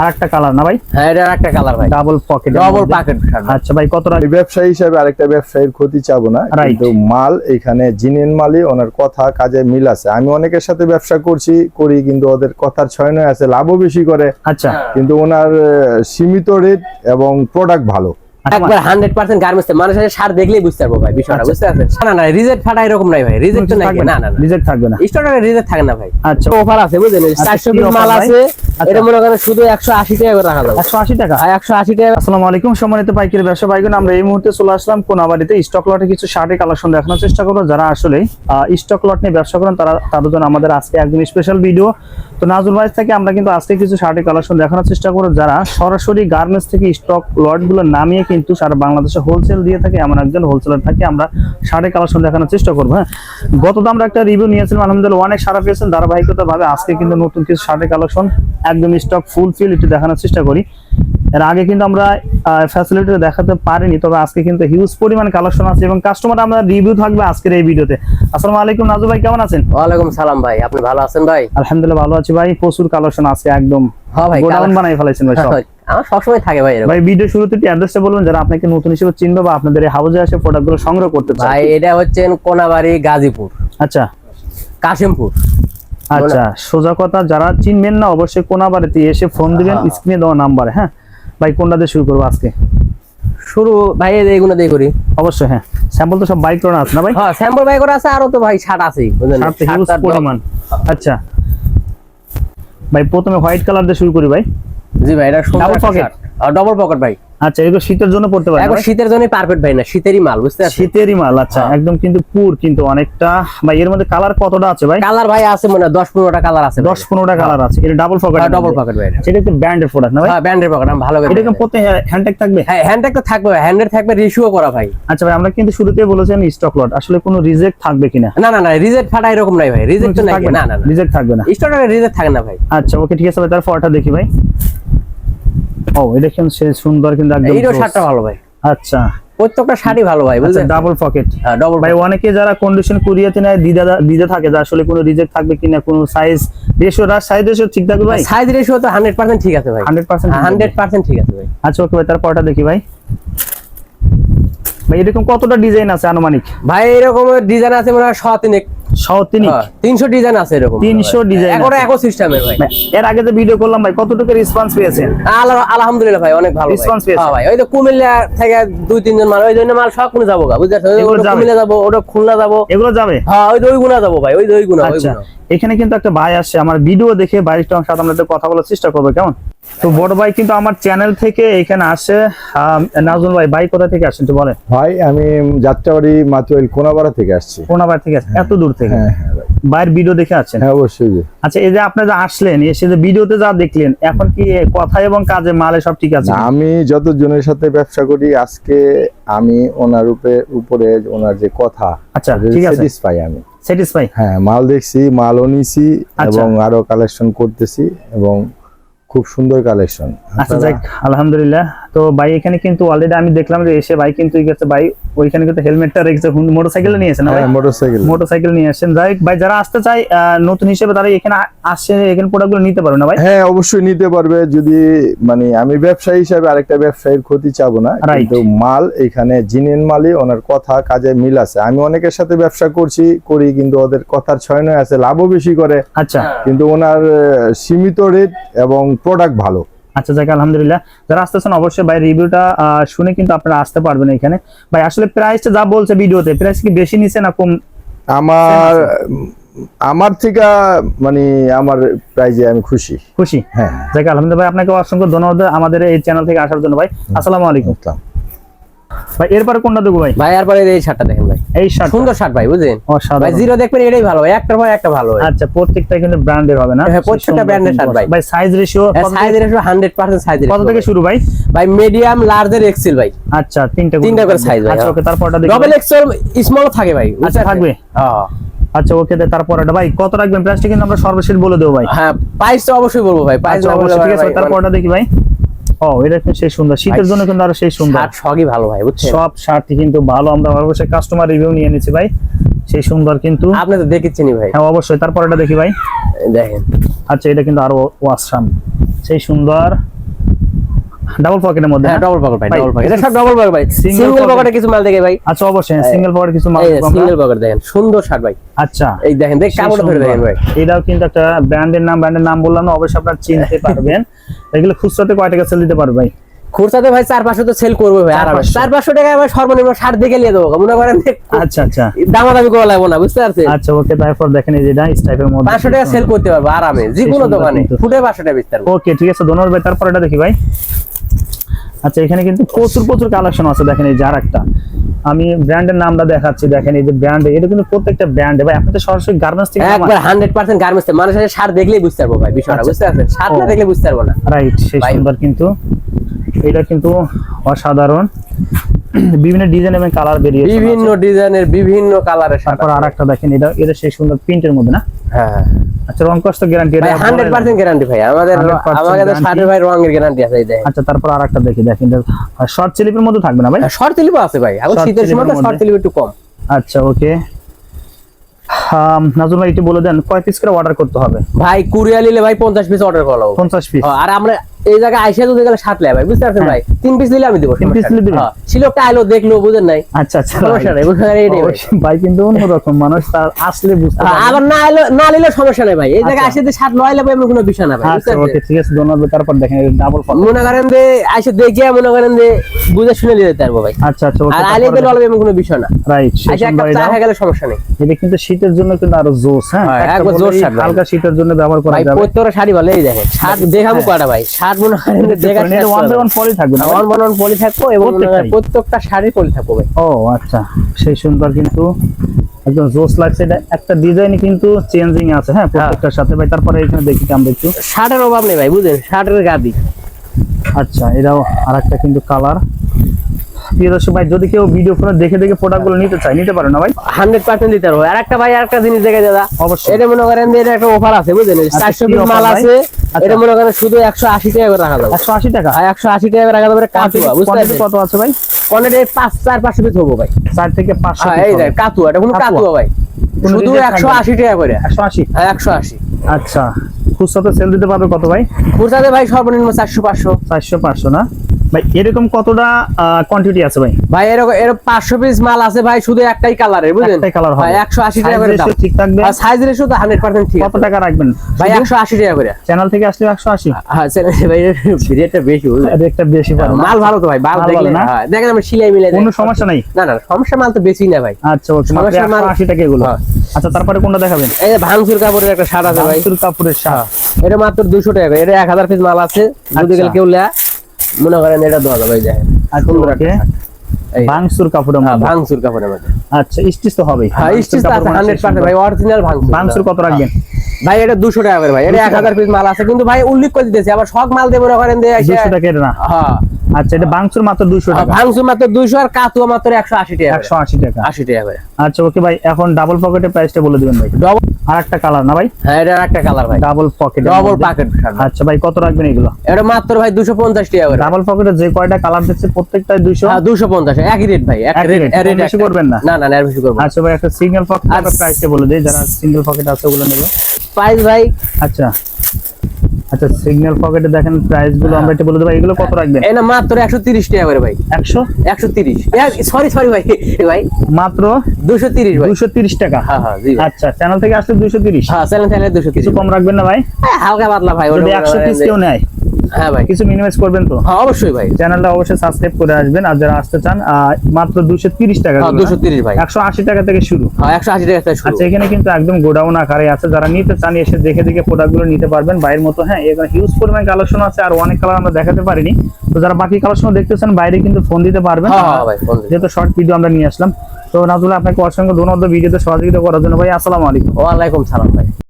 আর একটা কালার না ভাই? হ্যাঁ এটা কালার ভাই। ডাবল পকেট ডবল পকেট আচ্ছা ভাই কত টাকা আমি ব্যবসায়ী হিসাবে আরেকটা ব্যবসায়ীর ক্ষতি চাবো না. কিন্তু মাল এখানে জিনেন মালই ওনার কথা কাজে মিল আছে। আমি অনেকের সাথে ব্যবসা করছি করি কিন্তু ওদের কথার ছয় নয় আছে লাভও বেশি করে। আচ্ছা। কিন্তু ওনার সীমিত রেট এবং প্রোডাক্ট ভালো। আচ্ছা, একবার হান্ড্রেড পার্সেন্ট গার্মেন্টস মানুষের সার দেখলেই বুঝতে পারব ভাই বিষয়টা আচ্ছা। বুঝতে পারছেন? না না রিজেক্ট ফাটা এরকম নাই ভাই রিজেক্ট নাই। না না রিজেক্ট থাকবে না। রিজেক্ট থাকে না ভাই। আচ্ছা। অফার আছে বুঝলেন? আচ্ছা, চারশো কি পিস মাল আছে আচ্ছা। এটা মনে করেন শুধু একশো আশি টাকা করে রাখা যাবে। একশো আশি টাকা? আর একশো আশি টাকা। আসসালামু আলাইকুম সম্মানিত পাইকারি ব্যবসা আমরা এই মুহূর্তে চলে আসলাম কোনাবাড়িতে স্টক লটে কিছু শার্টের কালেকশন দেখানোর চেষ্টা করব। যারা আসলে স্টক লট নিয়ে ব্যবসা করেন তারা তাদের জন্য আমাদের আজকে একদম স্পেশাল ভিডিও তো নাজুল ভাইস থেকে আমরা কিন্তু আজকে কিছু শার্টের কালেকশন দেখানোর চেষ্টা করব। যারা সরাসরি গার্মেন্টস থেকে স্টক লটগুলো নামিয়ে কিন্তু সারা বাংলাদেশে হোলসেল দিয়ে থাকে এমন একজন হোলসেলার থাকে আমরা শার্টের কালেকশন দেখানোর চেষ্টা করব হ্যাঁ? গত তো আমরা একটা রিভিউ নিয়েছিলাম আলহামদুলিল্লাহ অনেক সারা পেয়েছেন ধারাবাহিকতা ভাবে আজকে কিন্তু নতুন কিছু শার্টের কালেকশন একদম স্টক ফুল ফিল একটু দেখানোর চেষ্টা করি। এর আগে কিন্তু আমরা ফ্যাসিলিটি দেখাতে পারিনি তবে আজকে কিন্তু হিউজ পরিমাণ কালেকশন আছে এবং কাস্টমার আমরা রিভিউ থাকবে আজকের এই ভিডিওতে আসসালামু আলাইকুম নাজু ভাই কেমন আছেন? ওয়ালাইকুম সালাম ভাই আপনি ভালো আছেন ভাই? আলহামদুলিল্লাহ ভালো আছি ভাই প্রচুর কালেকশন আছে একদম। হ্যাঁ ভাই গোডাউন বানাই ফেলাইছেন ভাই সব। আমার সবসময় থাকে ভাই ভাই ভিডিও শুরুতে একটু অ্যাড্রেসটা বলবেন যারা আপনাকে নতুন হিসেবে চিনবে বা আপনাদের হাউজে এসে প্রোডাক্টগুলো সংগ্রহ করতে চায়। ভাই এটা হচ্ছে কোনাবাড়ি গাজীপুর। আচ্ছা। কাশিমপুর। আচ্ছা সোজা কথা যারা চিনবেন না অবশ্যই কোনাবাড়িতে এসে ফোন দিবেন। স্ক্রিনে দেওয়া নাম্বারে হ্যাঁ? ভাই কোনটা দিয়ে শুরু করব আজকে? শুরু ভাই এই এইগুলো দিয়ে করি। অবশ্যই হ্যাঁ। স্যাম্পল তো সব বাইক করা আছে না ভাই? হ্যাঁ স্যাম্পল ভাই করে আছে আরও তো ভাই ছাট আছে আচ্ছা। ভাই প্রথমে হোয়াইট কালার দিয়ে শুরু করি ভাই। জি ভাই এটা Double pocket? ডবল পকেট ভাই আচ্ছা এগুলো শীতের জন্য পড়তে পারে এখন শীতের জন্য পারফেক্ট ভাই না শীতেরই মাল বুঝতে পারছেন? শীতেরই মাল আচ্ছা হ্যাঁ। একদম কিন্তু পুর কিন্তু অনেকটা ভাই এর মধ্যে কালার কতটা আছে ভাই? কালার ভাই আছে মনে হয় দশ পনেরোটা কালার আছে দশ পনেরোটা কালার আছে এটা ডাবল পকেট ডবল পকেট ভাই এটা। একটু ব্র্যান্ডের প্রোডাক্ট না ভাই? হ্যাঁ ব্যান্ডের পকেট আমি ভালো করে এটা কি প্রতি হ্যান্ডটেক থাকবে? হ্যাঁ হ্যান্ডেক তো থাকবে হ্যান্ডের থাকবে রিসিও করা ভাই। আচ্ছা ভাই আমরা কিন্তু শুরুতে বলেছেন স্টক লট আসলে কোনো রিজেক্ট থাকবে কিনা? না না না রিজেক্ট ফাটা এরকম নাই ভাই রিজেক্ট তো নাই না না রিজেক্ট থাকবে না। স্টোরে রিজেক্ট থাকে না ভাই। আচ্ছা ওকে ঠিক আছে ভাই তার ফটোটা দেখি ভাই। ও এটা কিন্তু সে সুন্দর কিন্তু একদম close। শার্টটা ভালো ভাই। আচ্ছা। প্রত্যেকটা শাড়ি ভালো ভাই আচ্ছা বুঝলেন? ডাবল পকেট হ্যাঁ ডবল ভাই অনেকে যারা কন্ডিশন কুরিয়াতে নেয় দিদা দিদা থাকে যে আসলে কোনো রিজেক্ট থাকবে কিনা কোনো সাইজ রেশিও রাস সাইজ রেশিও ঠিক থাকবে ভাই? সাইজ রেশিও তো হান্ড্রেড পার্সেন্ট ঠিক আছে ভাই। 100% হান্ড্রেড পার্সেন্ট ঠিক আছে ভাই। আচ্ছা ওকে ভাই তার পরটা দেখি ভাই। ভাই এরকম কতটা ডিজাইন আছে আনুমানিক? ভাই এরকম ডিজাইন আছে মনে হয় শতিনেক সহ তিনিক ডিজাইন আছে এরকম। 300 design এখন একো সিস্টেমের ভাই। ভাই, এর আগে যে ভিডিও করলাম ভাই কতটুকু রেসপন্স পেয়েছেন আলহামদুলিল্লাহ ভাই অনেক ভালো ভাই। Response হ্যাঁ ভাই ওই তো কুমিল্লা থেকে দুই তিনজন মাল ওই জন্য মাল সব কোনো যাব গা বুঝতে পারছ? ওই এগুলো ওটা যাবে? কুমিল্লা যাব ওটা খুলনা যাব। এগুলো যাবে? হ্যাঁ ওই দুই গুণা যাব ভাই ওই দুই গুণা আচ্ছা এখানে কিন্তু একটা ভাই আসছে আমার ভিডিও দেখে ভাইয়ের সাথে আমরা একটু কথা বলার চেষ্টা করব কেমন? তো বড় ভাই কিন্তু আমার চ্যানেল থেকে এখানে আসে আহ, নাজমুল ভাই ভাই কোথা থেকে আসেন তো বলেন? ভাই আমি যাত্রাবাড়ি মাতুয়াইল কোনাবাড়া থেকে আসছি। কোনাবাড়ি থেকে এত দূর থেকে? হ্যাঁ হ্যাঁ ভাইয়ের ভিডিও দেখে আসছেন? হ্যাঁ অবশ্যই আচ্ছা এই যে আপনি যে আসলেন এসে যে ভিডিওতে যা দেখলেন এখন কি কথা এবং কাজে মালে সব ঠিক আছে? আমি যতজনের সাথে ব্যবসা করি আজকে আমি ওনার উপরে উপরে ওনার যে কথা আচ্ছা ঠিক আছে। স্যাটিসফাই আমি। স্যাটিসফাই হ্যাঁ মাল দেখছি মালও নিছি আচ্ছা। এবং আরও কালেকশন করতেছি এবং খুব সুন্দর কালেকশন আচ্ছা যাক আলহামদুলিল্লাহ। তো ভাই এখানে কিন্তু অলরেডি আমি দেখলাম যে এসে ভাই কিন্তু গেছে ভাই ওইখানে কিন্তু হেলমেটটা রেখেছে মোটরসাইকেল নিয়ে এসেছে না ভাই? হ্যাঁ মোটরসাইকেল মোটরসাইকেল নিয়ে আসেন। যাই ভাই যারা আসতে আহ, নতুন হিসেবে তারা এখানে আসছে এখানে প্রোডাক্টগুলো নিতে পারবে না ভাই? হ্যাঁ অবশ্যই নিতে পারবে। যদি মানে আমি ব্যবসায়ী হিসাবে আরেকটা ব্যবসায়ীর ক্ষতি চাবো না. কিন্তু মাল এখানে জিনিয়ান মালই ওনার কথা কাজে মিল আছে। আমি অনেকের সাথে ব্যবসা করছি করি কিন্তু ওদের কথার ছয় নয় আছে লাভও বেশি করে। আচ্ছা। কিন্তু ওনার সীমিত রেট এবং প্রোডাক্ট ভালো। আচ্ছা যাক আলহামদুলিল্লাহ। যারা আসতেছেন অবশ্যই ভাই রিভিউটা শুনে কিন্তু আপনারা আসতে পারবেন এখানে। ভাই আসলে প্রাইসটা যা বলছে ভিডিওতে প্রাইস কি বেশি নিছে না কম? আমার আমার থেকে মানে আমার প্রাইজে আমি খুশি। খুশি? হ্যাঁ। যাক আলহামদুলিল্লাহ ভাই আপনাকে অসংখ্য ধন্যবাদ আমাদের এই চ্যানেল থেকে আসার জন্য ভাই। আসসালামু আলাইকুম। ভাই এরপরে কোনটা দেবো ভাই? ভাই এরপরে এই শার্টটা দেখেন ভাই। এই শার্ট সুন্দর শার্ট ভাই বুঝলেন? ভাই জিরো দেখবেন এটাই ভালো ভাই একটার পর একটা ভালো আচ্ছা প্রত্যেকটা কিন্তু ব্র্যান্ডের হবে না? হ্যাঁ, প্রত্যেকটা এর কিন্তু শার্ট ভাই। ভাই size ratio size ratio hundred percent size কত থেকে শুরু ভাই? ভাই মিডিয়াম লার্জের এক্সেল ভাই। আচ্ছা তিনটা তিনটা করে size ভাই, আচ্ছা হ্যাঁ। ওকে তারপরটা দেখি। ডবল। এক্সেল স্মল থাকে ভাই আচ্ছা, থাকবে? হ্যাঁ। আচ্ছা ওকে তারপরটা ভাই কত রাখবেন? প্রাইসটা কিন্তু আমরা সর্বশেষ বলে দেবো ভাই। হ্যাঁ প্রাইস তো অবশ্যই বলব ভাই প্রাইস আচ্ছা অবশ্যই ঠিক আছে তারপরটা দেখি ভাই। ও এটা কিন্তু সেই সুন্দর। শীতের জন্য কিন্তু আরও সেই সুন্দর। শার্ট সবই ভালো ভাই বুঝছেন? সব শার্টই কিন্তু ভালো আমরা অবশ্যই কাস্টমার রিভিউ নিয়ে নিয়েছি ভাই। সেই সুন্দর কিন্তু। আপনি তো দেখেছেনই ভাই। হ্যাঁ অবশ্যই। তারপরটা দেখি ভাই। দেখেন। আচ্ছা এটা কিন্তু আরও ওয়াসাম সেই সুন্দর। ডাবল পকেটের মধ্যে হ্যাঁ? ডবল পকেট ভাই ডবল পকেট এটা সব ডবল পকেট ভাই। সিঙ্গেল। পকেটে কিছু মাল দেখে ভাই। আচ্ছা অবশ্যই সিঙ্গেল পকেট কিছু মাল সিঙ্গেল পকেট দেখেন সুন্দর শার্ট ভাই। আচ্ছা। এই দেখেন দেখ সেই কাপড়টা ধরে দেখেন ভাই। এটাও কিন্তু একটা ব্র্যান্ডের নাম ব্র্যান্ডের নাম বললাম না অবশ্যই আপনারা চিনতে পারবেন। এগুলো খুচরাতে কয় টাকা সেল দিতে পারবে ভাই? খুরসাতে ভাই চার পাঁচশো তো সেল করবে ভাই চার পাঁচশো। টাকা ভাই সর্বনিম্ন শার্ট দেখে নিয়ে দেবো মনে করেন? যে আচ্ছা আচ্ছা। দামাদামি করা লাগবো না বুঝতে পারছেন? আচ্ছা ওকে তারপর দেখেন এই যেটা স্টাইপের মধ্যে পাঁচশো টাকা সেল করতে পারব আরামে। যে কোনো দোকানে ফুটে পাঁচশো টাকা বেচতে পারব ওকে ঠিক আছে ধন্যবাদ ভাই তারপর এটা দেখি ভাই। আচ্ছা এখানে কিন্তু প্রচুর প্রচুর কালেকশন আছে দেখেন এই যার একটা আমি ব্র্যান্ডের নামটা দেখাচ্ছি দেখেন এই যে ব্র্যান্ড এটা কিন্তু প্রত্যেকটা ব্র্যান্ড ভাই আপনি তো সরাসরি গার্মেন্টস থেকে একবার হান্ড্রেড পার্সেন্ট গার্মেন্টস মানুষের শার্ট দেখলেই বুঝতে পারব ভাই বিষয়টা আচ্ছা। বুঝতে পারছেন? শার্ট না দেখলে বুঝতে পারব না। রাইট সেই সুন্দর কিন্তু। এটা কিন্তু অসাধারণ। বিভিন্ন ডিজাইন এবং কালার বেরিয়েছে। বিভিন্ন ডিজাইনের বিভিন্ন কালারের তারপর আরেকটা দেখেন এটা এটা সেই সুন্দর প্রিন্টের মধ্যে না? হ্যাঁ আচ্ছা রং কষ্ট গ্যারান্টি ভাই হান্ড্রেড পার্সেন্ট গ্যারান্টি ভাই। আমাদের আমাদের। ভাই রং এর গ্যারান্টি আছে এই আচ্ছা তারপর আরেকটা দেখি দেখেন শর্ট স্লিপের মধ্যে থাকবে না ভাই? শর্ট স্লিপও আছে ভাই। এখন শীতের সময় শর্ট। স্লিপ একটু কম। আচ্ছা ওকে নাজুল ভাই একটু বলে দেন কয় পিস করে অর্ডার করতে হবে? ভাই কুরিয়া নিলে ভাই পঞ্চাশ পিস অর্ডার করা লাগবে। পঞ্চাশ পিস হ্যাঁ, আর আমরা এই জায়গায় আইসা গেলে সাত লাই ভাই বুঝতে পারছেন হ্যাঁ। ভাই? তিন পিস নিলে আমি দেবো তিন piece নিলে দিবেন? শিলকটা আইলো দেখল বুঝেন নাই। আচ্ছা আচ্ছা। সমস্যা নাই বুঝতে এইটাই ভাই। কিন্তু অন্যরকম মানুষ তার আসলে বুঝতে হ্যাঁ, পারবে। আবার না আইলো না নিলে সমস্যা নাই ভাই। এই জায়গায় আচ্ছা। আসে যে সাত নয় লাগবে এমন কোনো বিষয় না ভাই আচ্ছা ওকে ঠিক আছে ধন্যবাদ। তারপর দেখেন ডাবল ফল মনে করেন যে আইসে দেখিয়ে মনে করেন যে বুঝে শুনে নিয়ে যেতে পারব ভাই। আচ্ছা আচ্ছা আর আইলে কোনো বিষয় না। রাইট আইসে একটা চা গেলে সমস্যা নেই। এটা কিন্তু শীতের জন্য কিন্তু আরও জোস হ্যাঁ? হ্যাঁ, একবার জোস ভাই। হালকা শীতের জন্য ব্যবহার করা ভাই যাবে। প্রত্যেকটা শাড়ি ভালো এই দেখেন। শার্ট দেখাবো কয়টা ভাই? শার্ট করেন যে দেখা এটা ওয়ান বাই ওয়ান পলি থাকবে ওয়ান বাই ওয়ান পলি থাকব এবং মনে করেন প্রত্যেকটাই? প্রত্যেকটা শাড়ি পলি থাকব ভাই। ও আচ্ছা। সেই সুন্দর কিন্তু একদম জোস লাগছে। এটা একটা ডিজাইন কিন্তু চেঞ্জিং আছে হ্যাঁ প্রত্যেকটার সাথে। ভাই তারপরে এখানে দেখি আমরা একটু। শার্টের অভাব নেই ভাই বুঝলেন? শার্টের গাদি। আচ্ছা এটাও আরেকটা কিন্তু কালার প্রিয় দর্শক ভাই যদি কেউ ভিডিও ফোনে দেখে দেখে প্রোডাক্টগুলো নিতে চায় নিতে পারে না ভাই? হান্ড্রেড পার্সেন্ট দিতে পারব। আর একটা ভাই আর একটা জিনিস দেখে দাদা। অবশ্যই। এটা মনে করেন যে এটা একটা অফার আছে বুঝলেন? চারশো পিস মাল আছে। আচ্ছা। এটা মনে করেন শুধু একশো আশি টাকা করে রাখা যাবে একশো আশি টাকা? একশো আশি টাকা করে রাখা যাবে কাটুয়া বুঝতে পারছি কত আছে ভাই? কোয়ান্টিটি পাঁচ চার পাঁচশো পিস হব ভাই। চার থেকে পাঁচশো হ্যাঁ এই কাতুয়া এটা কোনো কাতুয়া। কাতুয়া ভাই। শুধু একশো আশি টাকা করে। একশো আশি? হ্যাঁ একশো আশি। আচ্ছা। খুচরাতে সেল দিতে পারবে কত ভাই? খুচরাতে ভাই সর্বনিম্ন চারশো পাঁচশো। চারশো পাঁচশো না? ভাই এরকম কতটা কোয়ান্টিটি আছে ভাই? ভাই এরকম এরকম পাঁচশো পিস মাল আছে ভাই শুধু একটাই বুঝলেন? একটাই কালার হবে। একশো আশি টাকা করে ratio ঠিক থাকবে। সাইজ রেশিও তো হান্ড্রেড পার্সেন্ট ঠিক কত টাকা রাখবেন? ভাই একশো আশি টাকা করে। চ্যানেল থেকে আসলে একশো আশি? হ্যাঁ চ্যানেল ভাই রেটটা বেশি রেটটা বেশি মাল ভালো তো ভাই মাল দেখলে? হ্যাঁ, দেখেন আমরা সিলাই মিলাই কোনো সমস্যা নাই? না না সমস্যা মাল তো বেশি না ভাই। আচ্ছা ওকে সমস্যা মাল- একশো আশি টাকা এগুলো। হ্যাঁ। আচ্ছা তারপরে কোনটা দেখাবেন? এই যে ভাঙচুর কাপড়ের একটা শার্ট আছে ভাই। ভাঙচুর কাপড়ের শার্ট। এটা মাত্র দুশো টাকা এটা এক হাজার পিস মাল আছে। যদি আচ্ছা। গেলে কেউ লেয়া মনে করেন এটা দোয়া যাবে দেখেন আচ্ছা সুন্দর ওকে। একটা ভাঙচুর কাপড়ের হ্যাঁ, মধ্যে। ভাঙচুর কাপড়ের মধ্যে। আচ্ছা স্টিচ তো হবেই। হ্যাঁ স্টিচ কাপড় আছে মানে হান্ড্রেড সেই পার্সেন্ট সুন্দর। ভাই অরিজিনাল ভাঙচুর ভাঙচুর কত রাখবেন? ভাই এটা দুশো টাকা করে ভাই। এটা এক হাজার পিস মাল আছে কিন্তু ভাই উল্লেখ করে দিতেছি আবার সব মাল দেবো করেন যে এসে- দুশো টাকা না। হ্যাঁ। আচ্ছা এটা ভাঙচুর মাত্র দুশো হ্যাঁ, টাকা। ভাঙচুর মাত্র দুইশো আর কাতুয়া মাত্র একশো আশি টাকা। একশো আশি টাকা। আশি টাকা করে আচ্ছা ওকে ভাই এখন ডাবল পকেটের প্রাইসটা বলে দিবেন ভাই। ডবল আর একটা কালার না ভাই? হ্যাঁ এটা একটা কালার ভাই। ডাবল পকেট ডবল পাকেট আচ্ছা ভাই কত রাখবেন এগুলো? এটা মাত্র ভাই দুশো পঞ্চাশ টাকা করে। ডাবল পকেটে যে কয়টা কালার দিচ্ছে প্রত্যেকটাই দুইশো? হ্যাঁ দুশো পঞ্চাশ। একই রেট ভাই এক রেট কম বেশি করবেন না? না না এর বেশি করব আচ্ছা ভাই একটা সিঙ্গেল পকেট আর- প্রাইসটা বলে দিই যারা সিঙ্গেল পকেট আছে ওগুলো নেবে। প্রাইস ভাই আচ্ছা। আচ্ছা সিগন্যাল পকেটে দেখেন প্রাইসগুলো আমরা একটু বলে দেবো। এগুলো কত রাখবেন? এই না মাত্র একশো তিরিশ টাকা করে ভাই। একশো? একশো তিরিশ। সরি সরি ভাই ভাই। মাত্র? দুশো তিরিশ ভাই। দুশো তিরিশ টাকা? হ্যাঁ হ্যাঁ জি আচ্ছা চ্যানেল থেকে আসলে দুশো তিরিশ? হ্যাঁ চ্যানেল থেকে 230 কিছু কম রাখবেন না ভাই? হালকা পাতলা ভাই ওটা যদি মনে একশো করেন পিস যে- কেউ নেয়। হ্যাঁ ভাই। কিছু মিনিমাইজ করবেন তো? হ্যাঁ অবশ্যই ভাই। চ্যানেলটা অবশ্যই সাবস্ক্রাইব করে আসবেন আর যারা আসতে চান মাত্র দুশো তিরিশ টাকা হ্যাঁ ভাই। টাকা থেকে শুরু। হ্যাঁ একশো আশি টাকা থেকে শুরু। আচ্ছা এখানে কিন্তু একদম গোডাউন আকারে আছে। যারা নিতে চান এসে দেখে দেখে প্রোডাক্টগুলো নিতে পারবেন। বাইরের মতো হ্যাঁ এখানে হিউজ পরিমাণ কালেকশন আছে আর অনেক কালার আমরা দেখাতে পারিনি। তো যারা বাকি কালেকশন দেখতেছেন বাইরে কিন্তু ফোন দিতে পারবেন। হ্যাঁ ভাই ফোন যেহেতু শর্ট ভিডিও আমরা নিয়ে আসলাম। তো নাজুল আপনাকে অসংখ্য ধন্যবাদ ভিডিওতে সহযোগিতা করার জন্য। ভাই আসসালামু আলাইকুম। ওয়ালাইকুম সালাম ভাই।